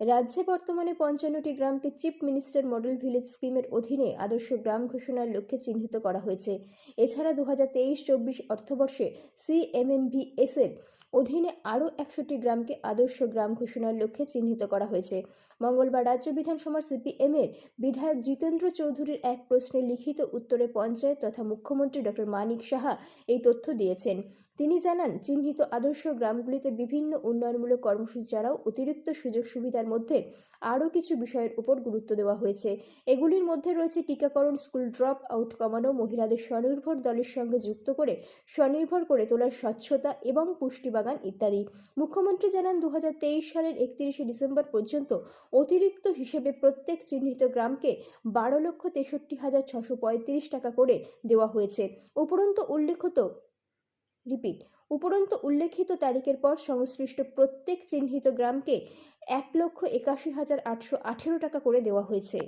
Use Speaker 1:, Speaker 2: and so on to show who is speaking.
Speaker 1: রাজ্যে বর্তমানে পঞ্চান্নটি গ্রামকে চিফ মিনিস্টার মডেল ভিলেজ স্কিমের অধীনে আদর্শ গ্রাম ঘোষণার লক্ষ্যে চিহ্নিত করা হয়েছে। এছাড়া দু হাজার তেইশ চব্বিশ অর্থবর্ষে সিএমএমভিএস এর অধীনে আরও একশোটি গ্রামকে আদর্শ গ্রাম ঘোষণার লক্ষ্যে চিহ্নিত করা হয়েছে। মঙ্গলবার রাজ্য বিধানসভার সিপিএম এর বিধায়ক জিতেন্দ্র চৌধুরীর এক প্রশ্নের লিখিত উত্তরে পঞ্চায়েত তথা মুখ্যমন্ত্রী ডক্টর মানিক সাহা এই তথ্য দিয়েছেন। তিনি জানান, চিহ্নিত আদর্শ গ্রামগুলিতে বিভিন্ন উন্নয়নমূলক কর্মসূচি ছাড়াও অতিরিক্ত সুযোগ সুবিধার মধ্যে আরও কিছু বিষয়ের উপর গুরুত্ব দেওয়া হয়েছে। এগুলির মধ্যে রয়েছে টিকাকরণ, স্কুল ড্রপ আউট কমানো, মহিলাদের স্বনির্ভর দলের সঙ্গে যুক্ত করে স্বনির্ভর করে তোলার স্বচ্ছতা এবং পুষ্টি বাগান ইত্যাদি। মুখ্যমন্ত্রী জানান দু হাজার তেইশ সালের একত্রিশে ডিসেম্বর পর্যন্ত অতিরিক্ত হিসেবে প্রত্যেক চিহ্নিত গ্রামকে বারো লক্ষ তেষট্টি হাজার ছশো পঁয়ত্রিশ টাকা করে দেওয়া হয়েছে। উপরন্তু উল্লেখিত রিপিট, উপরন্তু উল্লেখিত তারিখের পর সংশ্লিষ্ট প্রত্যেক চিহ্নিত গ্রামকে এক লক্ষ একাশি হাজার আটশো আঠেরো টাকা করে দেওয়া হয়েছে।